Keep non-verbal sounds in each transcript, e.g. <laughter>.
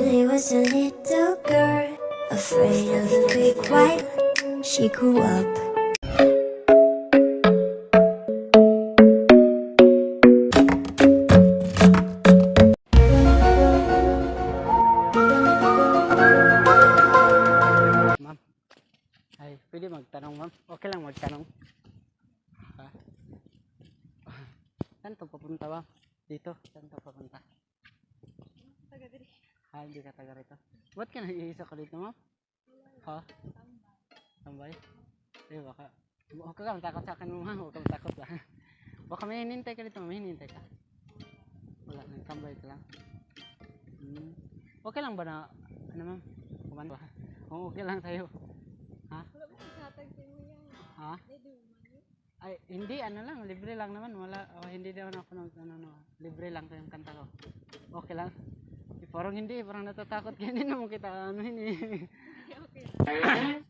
really was a little girl, afraid of the big white. She grew up. Ma'am. Ay, pwede magtanong, ma'am. Okay lang magtanong. Ha? Saan to papunta, ma'am? Dito. Saan to papunta? Taga diri. Ha, hindi ka taga rito. Ba't ka nag-iisa ka dito, ma'am? Ha? Tambay? Eh, baka... Huwag ka matakot sa akin, ma'am. Huwag ka matakot ba? Baka may hinintay ka dito, may hinintay ka. Wala, nagtambay ka lang. Hmm. Okay lang ba na... Ano, ma'am? Kuman ba? Oo, okay lang sa'yo. Ha? Wala mo yan. Ha? Ay, hindi, ano lang, libre lang naman. Wala, oh, hindi naman ako nag, ano, no, libre lang yung kanta ko. Okay lang. Eh, parang hindi, parang natatakot. Hindi naman kita, ano, hindi. <laughs> Okay.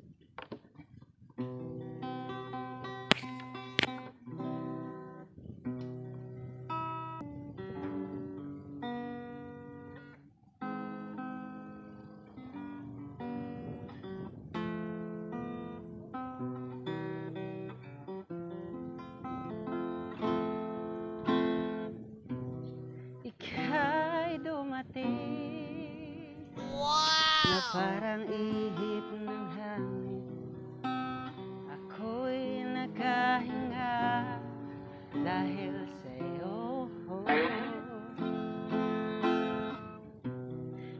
Parang ihip ng hangin. Ako'y nakahinga Dahil sa'yo.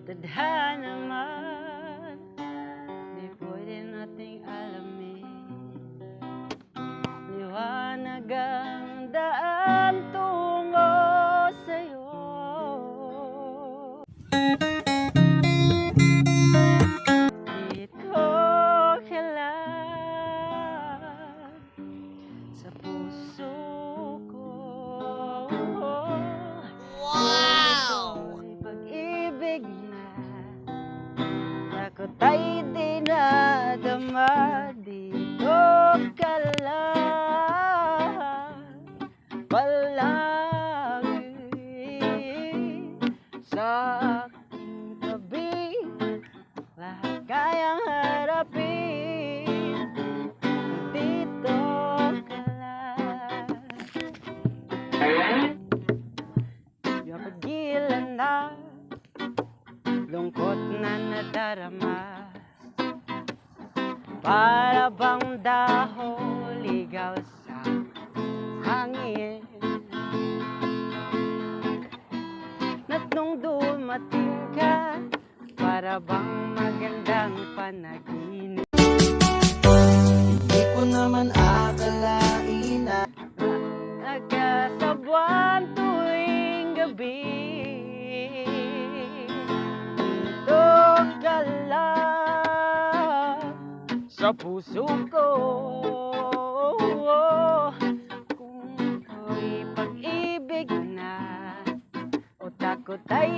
Tadhana naman Di pwede nating alamin. Liwanag ang daan Sa aking tabi Lahat kayang harapin Dito ka lang Napagilan na Lungkot na nadarama Para bang dahol ligaw sa hangin nung dumating ka Para bang magandang panaginip. Hindi ko naman akalain na Nagkasabuan tuwing gabi Dito ka lang Sa puso ko ko't ay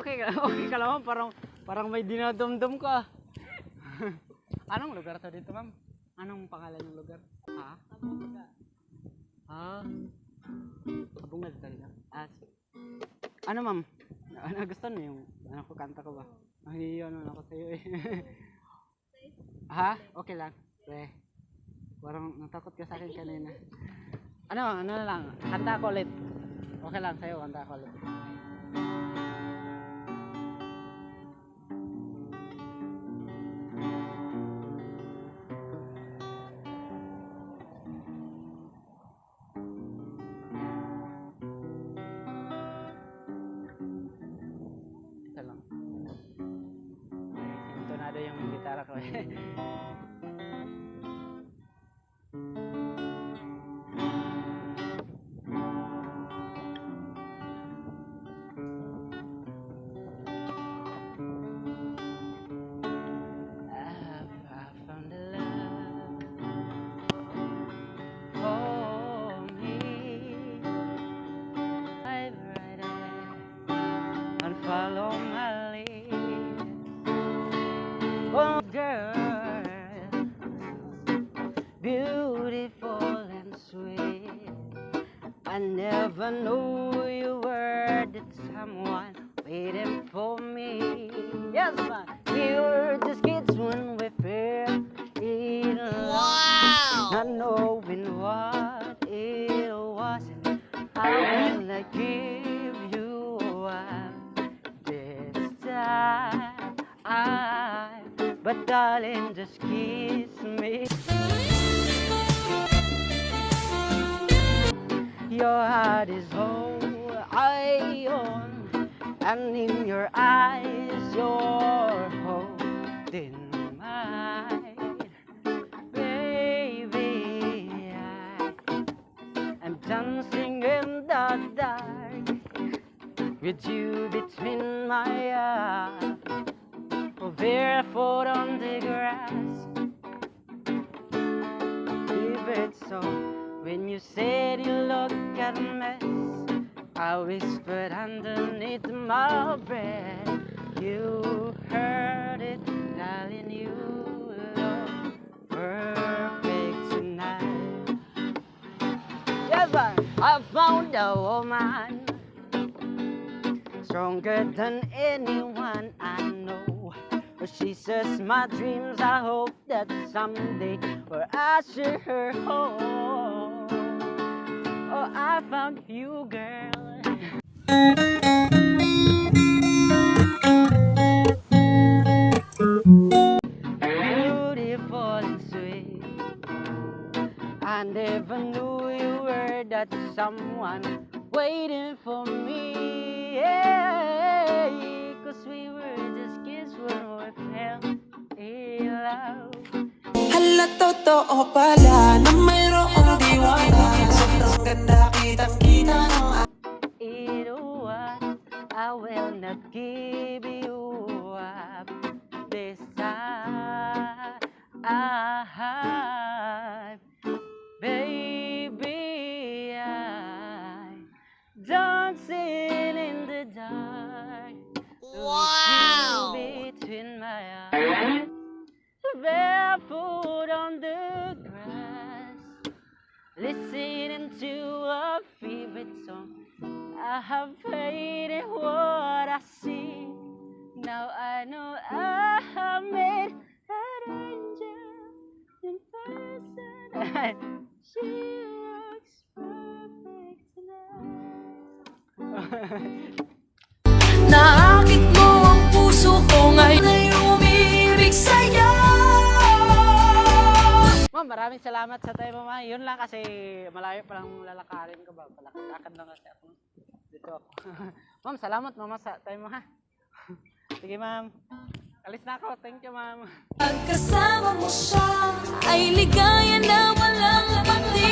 Okay ka, <laughs> okay ka lang, parang parang may dinadumdum ka. <laughs> Anong lugar to dito, ma'am? Anong pangalan ng lugar? Ha? Abunga. Ah. Abungad talaga. Ah. Ano, ma'am? Ano gusto mo yung ano ko kanta ko ba? Ay, ano na ako sa'yo eh. <laughs> ha? Okay lang. Eh. Parang natakot ka sa akin kanina. Ano, ano na lang. Kanta ako ulit. Okay lang sa'yo, kanta ako ulit. うん。beautiful and sweet. I never knew you were that someone waiting for me. Yes, ma. We were just kids when we fell in love, wow. not knowing what it was. I will not give you up this time, but darling, just kiss me. Your heart is whole, I own, and in your eyes, you're holding mine. Baby, I am dancing in the dark with you between my arms, oh, barefoot on the grass. favorite song. When you said you look at a mess, I whispered underneath my breath. You heard it, darling, you look perfect tonight. Yes, I, I found a woman stronger than anyone I know. She says my dreams. I hope that someday where I share her home. I found you, girl. Beautiful sweet. I never knew you were that someone waiting for me. Yeah, cause we were just kids when we fell in love. Hala, totoo pala na time. Baby, I dancing in the dark. Wow! Between my eyes, barefoot on the grass, listening to a favorite song. I have in what I see. Now I know I have met Naakit mo ang puso ko ngayon ay umiibig sa'yo Ma'am, maraming salamat sa tayo, mama. Yun lang kasi malayo pa lang lalakarin ko ba. Palakad lang kasi ako. Dito ako. <laughs> ma'am, salamat mama sa tayo mo ha. Sige, ma'am. Alis na ako. Thank you, ma'am. Pagkasama mo siya ay ligaya na walang pati